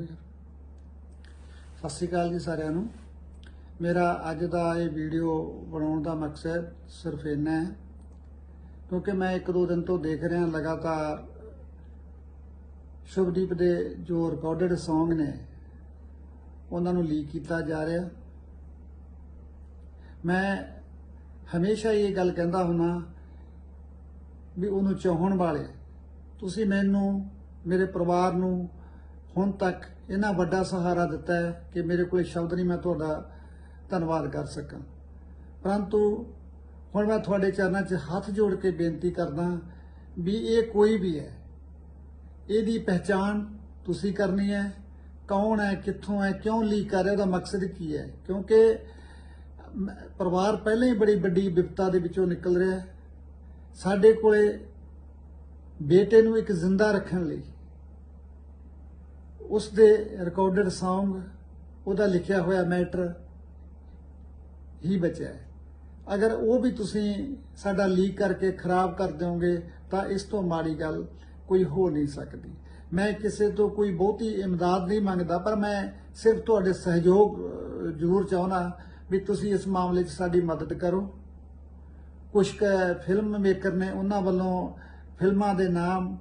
ਸਤਿ ਸ਼੍ਰੀ ਅਕਾਲ ਜੀ ਸਾਰਿਆਂ ਨੂੰ। ਮੇਰਾ ਅੱਜ ਦਾ ਇਹ ਵੀਡੀਓ ਬਣਾਉਣ ਦਾ ਮਕਸਦ ਸਿਰਫ ਇੰਨਾ ਹੈ, ਕਿਉਂਕਿ ਮੈਂ ਇੱਕ ਦੋ ਦਿਨ ਤੋਂ ਦੇਖ ਰਿਹਾ, ਲਗਾਤਾਰ ਸ਼ੁਭਦੀਪ ਦੇ ਜੋ ਰਿਕਾਰਡਡ Song ਨੇ, ਉਹਨਾਂ ਨੂੰ ਲੀਕ ਕੀਤਾ ਜਾ ਰਿਹਾ। ਮੈਂ ਹਮੇਸ਼ਾ ਇਹ ਗੱਲ ਕਹਿੰਦਾ ਹੁਣਾ ਵੀ ਉਹਨੂੰ ਚਾਹਣ ਵਾਲੇ, ਤੁਸੀਂ ਮੈਨੂੰ, ਮੇਰੇ ਪਰਿਵਾਰ ਨੂੰ ਹੁਣ ਤੱਕ ਇੰਨਾ ਵੱਡਾ ਸਹਾਰਾ ਦਿੱਤਾ ਹੈ ਕਿ ਮੇਰੇ ਕੋਲ ਸ਼ਬਦ ਨਹੀਂ ਮੈਂ ਤੁਹਾਡਾ ਧੰਨਵਾਦ ਕਰ ਸਕਾਂ। ਪਰੰਤੂ ਹੁਣ ਮੈਂ ਤੁਹਾਡੇ ਚਰਨਾਂ 'ਚ ਹੱਥ ਜੋੜ ਕੇ ਬੇਨਤੀ ਕਰਦਾ ਵੀ ਇਹ ਕੋਈ ਵੀ ਹੈ, ਇਹਦੀ ਪਹਿਚਾਣ ਤੁਸੀਂ ਕਰਨੀ ਹੈ, ਕੌਣ ਹੈ, ਕਿੱਥੋਂ ਹੈ, ਕਿਉਂ ਲੀਕ ਕਰ ਰਿਹਾ, ਉਹਦਾ ਮਕਸਦ ਕੀ ਹੈ? ਕਿਉਂਕਿ ਮ- ਪਰਿਵਾਰ ਪਹਿਲਾਂ ਹੀ ਬੜੀ ਵੱਡੀ ਵਿਪਤਾ ਦੇ ਵਿੱਚੋਂ ਨਿਕਲ ਰਿਹਾ ਹੈ। ਸਾਡੇ ਕੋਲੇ ਬੇਟੇ ਨੂੰ ਇੱਕ ਜ਼ਿੰਦਾ ਰੱਖਣ ਲਈ ਉਸ ਦੇ ਰਿਕਾਰਡਡ Song, ਉਹਦਾ ਲਿਖਿਆ ਹੋਇਆ ਮੈਟਰ ਹੀ ਬਚਿਆ ਹੈ। ਅਗਰ ਉਹ ਵੀ ਤੁਸੀਂ ਸਾਡਾ ਲੀਕ ਕਰਕੇ ਖਰਾਬ ਕਰ ਦਿਓਗੇ, ਤਾਂ ਇਸ ਤੋਂ ਮਾੜੀ ਗੱਲ ਕੋਈ ਹੋ ਨਹੀਂ ਸਕਦੀ। ਮੈਂ ਕਿਸੇ ਤੋਂ ਕੋਈ ਬਹੁਤੀ ਇਮਦਾਦ ਨਹੀਂ ਮੰਗਦਾ, ਪਰ ਮੈਂ ਸਿਰਫ ਤੁਹਾਡੇ ਸਹਿਯੋਗ ਜ਼ਰੂਰ ਚਾਹੁੰਦਾ ਵੀ ਤੁਸੀਂ ਇਸ ਮਾਮਲੇ 'ਚ ਸਾਡੀ ਮਦਦ ਕਰੋ। ਕੁਝ ਫਿਲਮ ਮੇਕਰ ਨੇ ਉਹਨਾਂ ਵੱਲੋਂ ਫਿਲਮਾਂ ਦੇ ਨਾਮ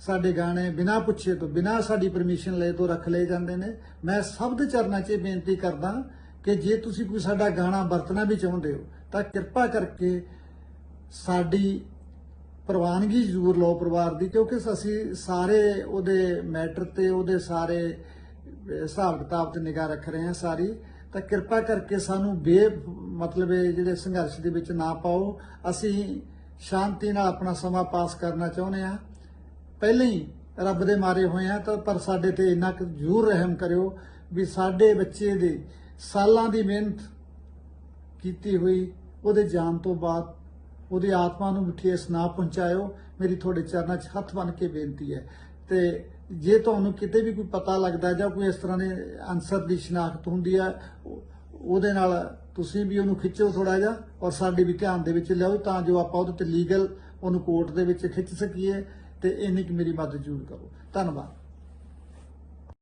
ਸਾਡੇ ਗਾਣੇ ਬਿਨਾਂ ਪੁੱਛੇ ਤੋਂ, ਬਿਨਾਂ ਸਾਡੀ ਪਰਮਿਸ਼ਨ ਲਏ ਤੋਂ ਰੱਖ ਲਏ ਜਾਂਦੇ ਨੇ। ਮੈਂ ਸਭ ਦੇ ਚਰਨਾਂ 'ਚ ਇਹ ਬੇਨਤੀ ਕਰਦਾ ਕਿ ਜੇ ਤੁਸੀਂ ਕੋਈ ਸਾਡਾ ਗਾਣਾ ਵਰਤਣਾ ਵੀ ਚਾਹੁੰਦੇ ਹੋ, ਤਾਂ ਕਿਰਪਾ ਕਰਕੇ ਸਾਡੀ ਪ੍ਰਵਾਨਗੀ ਜ਼ਰੂਰ ਲਓ ਪਰਿਵਾਰ ਦੀ, ਕਿਉਂਕਿ ਅਸੀਂ ਸਾਰੇ ਉਹਦੇ ਮੈਟਰ ਤੇ, ਉਹਦੇ ਸਾਰੇ ਹਿਸਾਬ ਕਿਤਾਬ ਤੇ ਨਿਗਾਹ ਰੱਖ ਰਹੇ ਹਾਂ ਸਾਰੀ। ਤਾਂ ਕਿਰਪਾ ਕਰਕੇ ਸਾਨੂੰ ਬੇ, ਮਤਲਬ ਇਹ ਜਿਹੜੇ ਸੰਘਰਸ਼ ਦੇ ਵਿੱਚ ਨਾ ਪਾਓ। ਅਸੀਂ ਸ਼ਾਂਤੀ ਨਾਲ ਆਪਣਾ ਸਮਾਂ ਪਾਸ ਕਰਨਾ ਚਾਹੁੰਦੇ ਹਾਂ। ਪਹਿਲਾਂ ਹੀ ਰੱਬ ਦੇ ਮਾਰੇ ਹੋਏ ਆ, ਤਾਂ ਪਰ ਸਾਡੇ ਤੇ ਇੰਨਾ ਕੁ ਜ਼ਰੂਰ ਰਹਿਮ ਕਰਿਓ ਵੀ ਸਾਡੇ ਬੱਚੇ ਦੇ ਸਾਲਾਂ ਦੀ ਮਿਹਨਤ ਕੀਤੀ ਹੋਈ, ਉਹਦੇ ਜਾਣ ਤੋਂ ਬਾਅਦ ਉਹਦੀ ਆਤਮਾ ਨੂੰ ਮਿੱਠੇਸ ਨਾ ਪਹੁੰਚਾਇਓ, ਮੇਰੀ ਤੁਹਾਡੇ ਚਰਨਾਂ 'ਚ ਹੱਥ ਬਨ ਕੇ ਬੇਨਤੀ ਹੈ। ਤੇ ਜੇ ਤੁਹਾਨੂੰ ਕਿਤੇ ਵੀ ਕੋਈ ਪਤਾ ਲੱਗਦਾ ਜਾਂ ਕੋਈ ਇਸ ਤਰ੍ਹਾਂ ਦੇ ਅਨਸਰ ਦੀ ਸ਼ਨਾਖਤ ਹੁੰਦੀ ਹੈ ਉਹਦੇ ਨਾਲ ਤੁਸੀਂ ਵੀ ਉਹਨੂੰ ਖਿੱਚੋ ਥੋੜਾ ਜਿਹਾ ਔਰ ਸਾਡੇ ਵੀ ਧਿਆਨ ਦੇ ਵਿੱਚ ਲਿਆਓ ਤਾਂ ਜੋ ਆਪਾਂ ਉਹਦੇ ਤੇ ਲੀਗਲ ਉਹਨੂੰ ਕੋਰਟ ਦੇ ਵਿੱਚ ਖਿੱਚ ਸਕੀਏ। ਤੇ ਇੰਨੀ ਕੁ ਮੇਰੀ ਮਦਦ ਜ਼ਰੂਰ ਕਰੋ। ਧੰਨਵਾਦ।